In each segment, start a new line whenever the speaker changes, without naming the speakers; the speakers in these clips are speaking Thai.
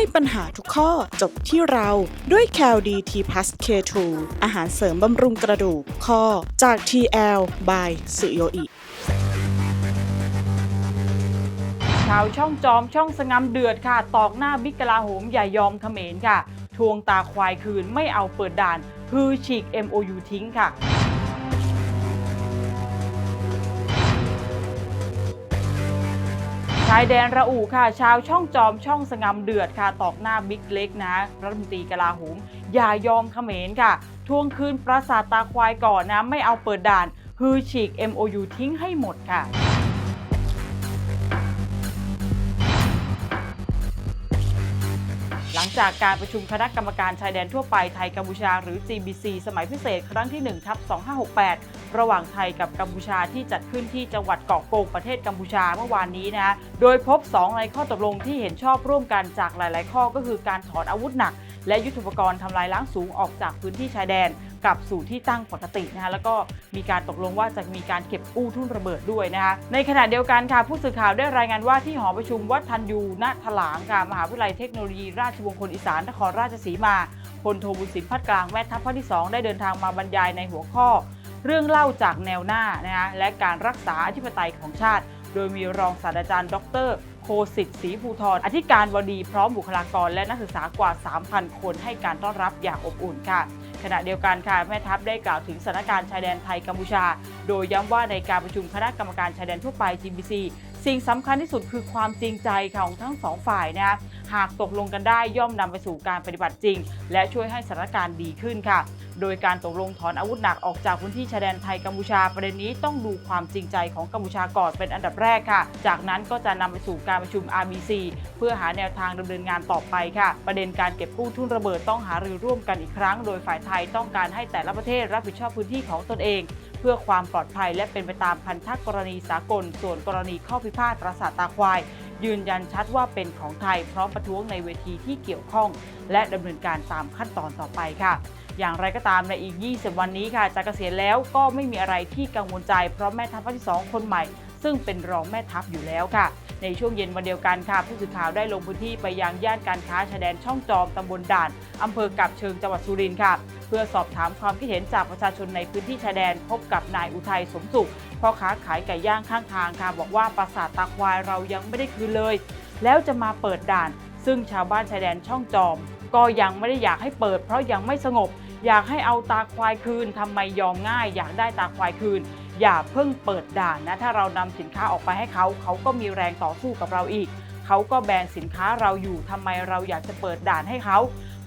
ให้ปัญหาทุกข้อจบที่เราด้วย c a l d t p l u s K2 อาหารเสริมบำรุงกระดูกข้อจาก TL by สุโยอิ
ชาวช่องจอมช่องสงาเดือดค่ะ ตอกหน้าบิ๊กกลาโหมอย่ายอมเขมรค่ะ ทวงตาควายคืนไม่เอาเปิดด่าน ฮือฉีก MOU ทิ้งค่ะายแดนระอูค่ะ ชาวช่องจอมช่องสงามเดือดค่ะ ตอกหน้าบิ๊กเล็กนะรัฐมนตรีกลาโหมอย่ายอมเขมรค่ะ ทวงคืนปราสาทตาควายก่อนนะ ไม่เอาเปิดด่าน ฮือฉีก MOU ทิ้งให้หมดค่ะ หลังจากการประชุมคณะกรรมการชายแดนทั่วไปไทยกัมพูชาหรือ GBC สมัยพิเศษครั้งที่1ทับ2568 ระหว่างไทยกับกัมพูชาที่จัดขึ้นที่จังหวัดเกาะโกงประเทศกัมพูชาเมื่อวานนี้นะโดยพบ 2 ในข้อตกลงที่เห็นชอบร่วมกันจากหลาย ๆ ข้อก็คือการถอนอาวุธหนัก และยุทโธปกรณ์ทำลายล้างสูงออกจากพื้นที่ชายแดน กลับสู่ที่ตั้งปกตินะคะแล้วก็มีการตกลงว่าจะมีการเก็บกู้ทุ่นระเบิดด้วยนะคะในขณะเดียวกันค่ะ ผู้สื่อข่าวได้รายงานว่าที่หอประชุมวัดทันยูณถลางค่ะมหาวิทยาลัยเทคโนโลยีราชมงคลอีสานนครราชสีมาพลโทบุญสินพัดกลางแม่ทัพภาคที่ 2 ได้เดินทางมาบรรยายในหัวข้อ เรื่องเล่าจากแนวหน้านะคะและการรักษาอธิปไตยของชาติ โดยมีรองศาสตราจารย์ ดรโคสิทธิ์ศรีภูธรอธิการบดีพร้อมบุคลากรและนักศึกษากว่า 3,000 คนให้การต้อนรับอย่างอบอุ่นค่ะ ขณะเดียวกันค่ะแม่ทัพได้กล่าวถึงสถานการณ์ชายแดนไทยกัมพูชา โดยย้ำว่าในการประชุมคณะกรรมการชายแดนทั่วไป GBC สิ่งสำคัญที่สุดคือความจริงใจของทั้งสองฝ่ายนะหากตกลงกันได้ย่อมนำไปสู่การปฏิบัติจริง และช่วยให้สถานการณ์ดีขึ้นค่ะ โดยการตกลงถอนอาวุธหนักออกจากพื้นที่ชายแดนไทยกัมพูชาประเด็นนี้ต้องดูความจริงใจของกัมพูชาก่อนเป็นอันดับแรกค่ะ จากนั้นก็จะนำไปสู่การประชุม RBC เพื่อหาแนวทางดำเนินงานต่อไปค่ะ ประเด็นการเก็บกู้ทุนระเบิดต้องหารือร่วมกันอีกครั้ง โดยฝ่ายไทยต้องการให้แต่ละประเทศรับผิดชอบพื้นที่ของตนเอง เพื่อความปลอดภัยและเป็นไปตามพันธกรณีสากล ส่วนกรณีข้อพิพาทปราสาทตาควาย ยืนยันชัดว่าเป็นของไทยพร้อมประท้วงในเวทีที่เกี่ยวข้อง และดำเนินการตามขั้นตอนต่อไปค่ะอย่างไรก็ตามในอีก 20 วันนี้ค่ะจะเกษียณแล้วก็ไม่มีอะไรที่กังวลใจ เพราะแม่ทัพภาคที่ 2 คนใหม่ ซึ่งเป็นรองแม่ทัพอยู่แล้วค่ะ ในช่วงเย็นวันเดียวกันค่ะ ผู้สื่อข่าวได้ลงพื้นที่ไปยังย่านการค้าชายแดนช่องจอมตำบลด่านอำเภอกับเชิงจังหวัดสุรินทร์ค่ะ เพื่อสอบถามความคิดเห็นจากประชาชนในพื้นที่ชายแดนพบกับนายอุทัยสมสุขพ่อค้าขายไก่ย่างข้างทางค่ะบอกว่าปราสาทตาควายเรายังไม่ได้คืนเลย แล้วจะมาเปิดด่าน ซึ่งชาวบ้านชายแดนช่องจอม ก็ยังไม่ได้อยากให้เปิด เพราะยังไม่สงบ อยากให้เอาตาควายคืนทำไมยอมง่าย อยากได้ตาควายคืน อย่าเพิ่งเปิดด่านนะถ้าเรานำสินค้าออกไปให้เขา เขาก็มีแรงต่อสู้กับเราอีก เขาก็แบนสินค้าเราอยู่ทำไมเราอยากจะเปิดด่านให้เขา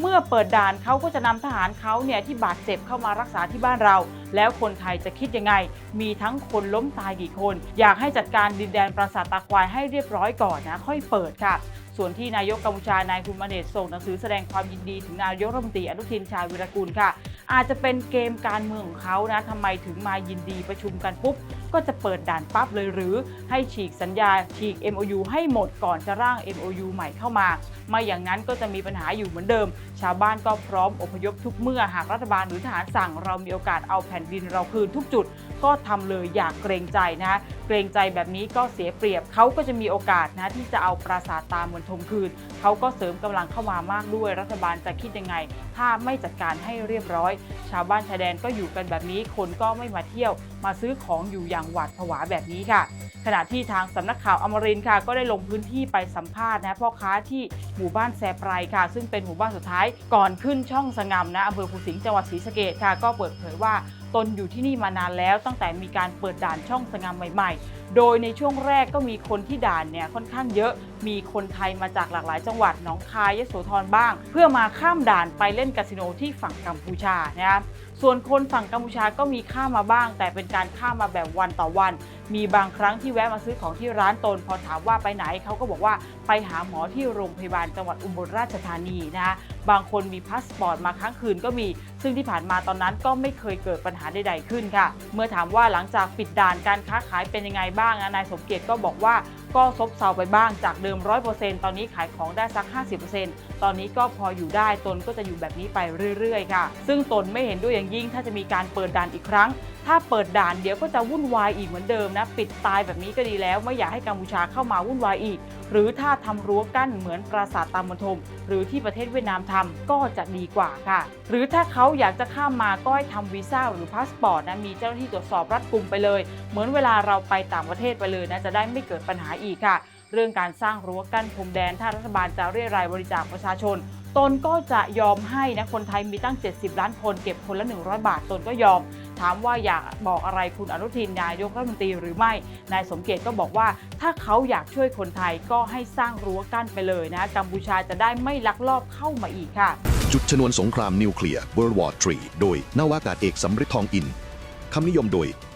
เมื่อเปิดด่านเขาก็จะนำทหารเขาเนี่ยที่บาดเจ็บเข้ามารักษาที่บ้านเรา แล้วคนไทยจะคิดยังไง มีทั้งคนล้มตายกี่คน อยากให้จัดการดินแดนปราสาทตาควายให้เรียบร้อยก่อนนะค่อยเปิดค่ะส่วนที่นายกกัมพูชานายคุณมาเนตส่งหนังสือแสดงความยินดีถึงนายกรัฐมนตรีอนุทินชาญวิรกุลค่ะ อาจจะเป็นเกมการเมืองของเขานะทำไมถึงมายินดีประชุมกันปุ๊บ ก็จะเปิดด่านปั๊บเลยหรือให้ฉีกสัญญาฉีก MOU ให้หมดก่อนจะร่าง MOU ใหม่เข้ามา ไม่อย่างนั้นก็จะมีปัญหาอยู่เหมือนเดิม ชาวบ้านก็พร้อมอพยพทุกเมื่อหากรัฐบาลหรือทหารสั่งเรามีโอกาสเอาแผ่นดินเราคืนทุกจุด ก็ทำเลยอย่ากเกรงใจนะเกรงใจแบบนี้ก็เสียเปรียบเขาก็จะมีโอกาสนะที่จะเอาปราสาทตามมณฑลคืนเขาก็เสริมกำลังเข้ามามากด้วยรัฐบาลจะคิดยังไง ถ้าไม่จัดการให้เรียบร้อย ชาวบ้านชายแดนก็อยู่กันแบบนี้คนก็ไม่มาเที่ยว มาซื้อของอยู่อย่างหวาดผวาแบบนี้ค่ะ ขณะที่ทางสำนักข่าวอมรินทร์ค่ะ ก็ได้ลงพื้นที่ไปสัมภาษณ์นะพ่อค้าที่หมู่บ้านแซไพรค่ะ ซึ่งเป็นหมู่บ้านสุดท้ายก่อนขึ้นช่องสงามนะอำเภอภูสิงห์จังหวัดศรีสะเกดค่ะ ก็เปิดเผยว่า ตนอยู่ที่นี่มานานแล้ว ตั้งแต่มีการเปิดด่านช่องสงามใหม่ ๆ โดยในช่วงแรกก็มีคนที่ด่านเนี่ยค่อนข้างเยอะ มีคนไทยมาจากหลากหลายจังหวัดหนองคายยโสธรบ้าง เพื่อมาข้ามด่านไปเล่นคาสิโนที่ฝั่งกัมพูชานะครับส่วนคนฝั่งกัมพูชาก็มีข้ามมาบ้าง แต่เป็นการข้ามมาแบบวันต่อวัน มีบางครั้งที่แวะมาซื้อของที่ร้านตน พอถามว่าไปไหนเขาก็บอกว่าไปหาหมอที่โรงพยาบาลจังหวัดอุบลราชธานีนะคะ บางคนมีพาสปอร์ตมาค้างคืนก็มี ซึ่งที่ผ่านมาตอนนั้นก็ไม่เคยเกิดปัญหาใดๆขึ้นค่ะ เมื่อถามว่าหลังจากปิดด่านการค้าขายเป็นยังไงบ้างนายสมเกียรติก็บอกว่า ก็ซบเซาไปบ้างจากเดิม 100%ตอนนี้ขายของได้สัก 50%ตอนนี้ก็พออยู่ได้ตนก็จะอยู่แบบนี้ไปเรื่อยๆ ค่ะ ซึ่งตนไม่เห็นด้วยอย่างยิ่งถ้าจะมีการเปิดด่านอีกครั้ง ถ้าเปิดด่านเดี๋ยวก็จะวุ่นวายอีกเหมือนเดิมนะ ปิดตายแบบนี้ก็ดีแล้ว ไม่อยากให้กัมพูชาเข้ามาวุ่นวายอีก หรือถ้าทำรั้วกั้นเหมือนปราสาทตามมณฑลหรือที่ประเทศเวียดนามทำก็จะดีกว่าค่ะ หรือถ้าเขาอยากจะข้ามมาก็ให้ทำวีซ่าหรือพาสปอร์ตนะมีเจ้าหน้าที่ตรวจสอบรัดกุมไปเลย เหมือนเวลาเราไปต่างประเทศไปเลยนะจะได้ไม่เกิดปัญหาอีกค่ะ เรื่องการสร้างรั้วกั้นพรมแดน ถ้ารัฐบาลจะเรียรายบริจาคประชาชน ตนก็จะยอมให้นะคนไทยมีตั้ง 70 ล้านคนเก็บคนละ 100 บาท ตนก็ยอม ถามว่าอยากบอกอะไรคุณอนุทินนายกรัฐมนตรีหรือไม่ นายสมเกียรติก็บอกว่า ถ้าเขาอยากช่วยคนไทยก็ให้สร้างรั้วกั้นไปเลยนะกัมพูชาจะได้ไม่ลักลอบเข้ามาอีกค่ะ
จุดชนวนสงครามนิวเคลียร์ World War III โดยนาวากาศเอกสำริดทองอินคำนิยมโดย